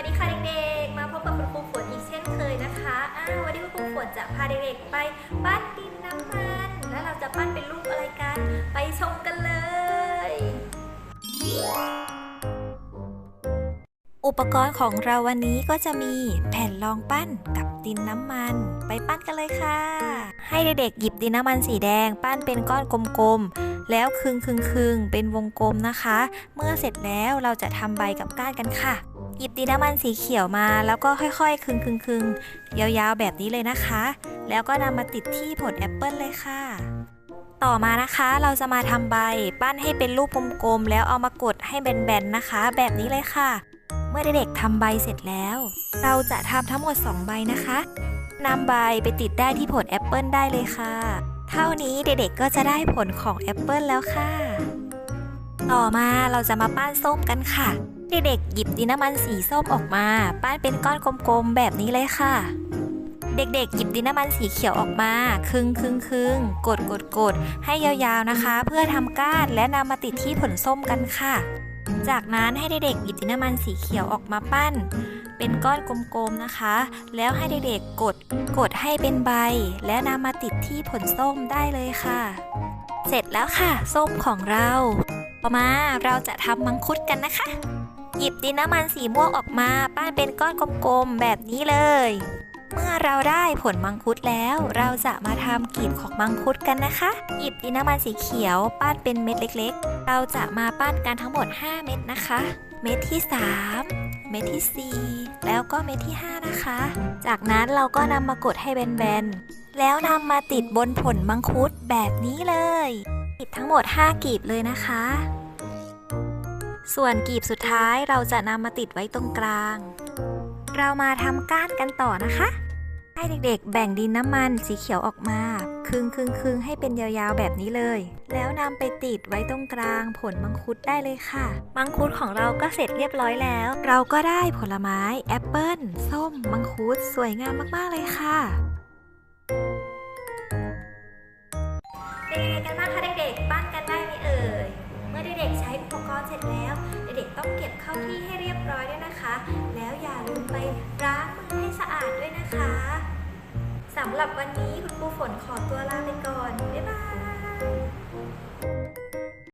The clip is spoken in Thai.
สวัสดีค่ะเด็กๆ มาพบกับคุณครูฝนอีกเช่นเคยนะคะอ้าววันนี้คุณครูฝนจะพาเด็กๆไปปั้นดินน้ำมัน แล้วเราจะปั้นเป็นรูปอะไรกัน ไปชมกันเลย อุปกรณ์ของเราวันนี้ก็จะมีแผ่นรองปั้นกับดินน้ำมัน ไปปั้นกันเลยค่ะ ให้เด็กๆหยิบดินน้ำมันสีแดง ปั้นเป็นก้อนกลมๆ แล้วคึงคึเป็นวงกลมนะคะ เมื่อเสร็จแล้วเราจะทำใบกับก้านกันค่ะ หยิบดินน้ำมันสีเขียวมา แล้วก็ค่อยๆ คึงคึงคึงยาวๆ แบบนี้เลยนะคะ แล้วก็นำมาติดที่ผลแอปเปิลเลยค่ะ ต่อมานะคะเราจะมาทำใบ ปั้นให้เป็นรูปกลมๆ แล้วเอามากดให้แบนๆ นะคะ แบบนี้เลยค่ะ เมื่อเด็กๆทำใบเสร็จแล้ว เราจะทำทั้งหมด 2 ใบนะคะนำใบไปติดได้ที่ผลแอปเปิลได้เลยค่ะ เท่านี้เด็กๆก็จะได้ผลของแอปเปิลแล้วค่ะ ต่อมาเราจะมาปั้นส้มกันค่ะ เด็กๆ หยิบดินน้ำมันสีส้มออกมาปั้นเป็นก้อนกลมๆ แบบนี้เลยค่ะ เด็กๆ หยิบดินน้ำมันสีเขียวออกมาคึงคึงคึงกดกดกดให้ยาวๆนะคะ เพื่อทำก้านและนำมาติดที่ผลส้มกันค่ะ จากนั้นให้เด็กๆ หยิบดินน้ำมันสีเขียวออกมาปั้น เป็นก้อนกลมๆนะคะ แล้วให้เด็กๆ กดกดให้เป็นใบ แล้วนำมาติดที่ผลส้มได้เลยค่ะ เสร็จแล้วค่ะ ส้มของเราต่อมาเราจะทำมังคุดกันนะคะ หยิบดินน้ำมันสีม่วงออกมาปั้นเป็นก้อนกลมๆแบบนี้เลย เมื่อเราได้ผลมังคุดแล้ว เราจะมาทำกลีบของมังคุดกันนะคะ หยิบดินน้ำมันสีเขียวปั้นเป็นเม็ดเล็กๆ เราจะมาปั้นกันทั้งหมด 5 เม็ดนะคะ เม็ดที่ 3 เม็ดที่ 4 แล้วก็เม็ดที่ 5 นะคะ จากนั้นเราก็นำมากดให้แบนๆ แล้วนำมาติดบนผลมังคุดแบบนี้เลยติดทั้งหมด 5กลีบเลยนะคะ ส่วนกลีบสุดท้ายเราจะนำมาติดไว้ตรงกลาง เรามาทำก้านกันต่อนะคะ ให้เด็กๆ แบ่งดินน้ำมันสีเขียวออกมาครึ่งครึ่งครึ่งให้เป็นยาวๆแบบนี้เลย แล้วนำไปติดไว้ตรงกลางผลมังคุดได้เลยค่ะ มังคุดของเราก็เสร็จเรียบร้อยแล้ว เราก็ได้ผลไม้แอปเปิ้ลส้ม มังคุดสวยงามมากๆเลยค่ะ ล้างมือให้สะอาดด้วยนะคะสำหรับวันนี้คุณปูฝนขอตัวลาไปก่อน บ๊ายบาย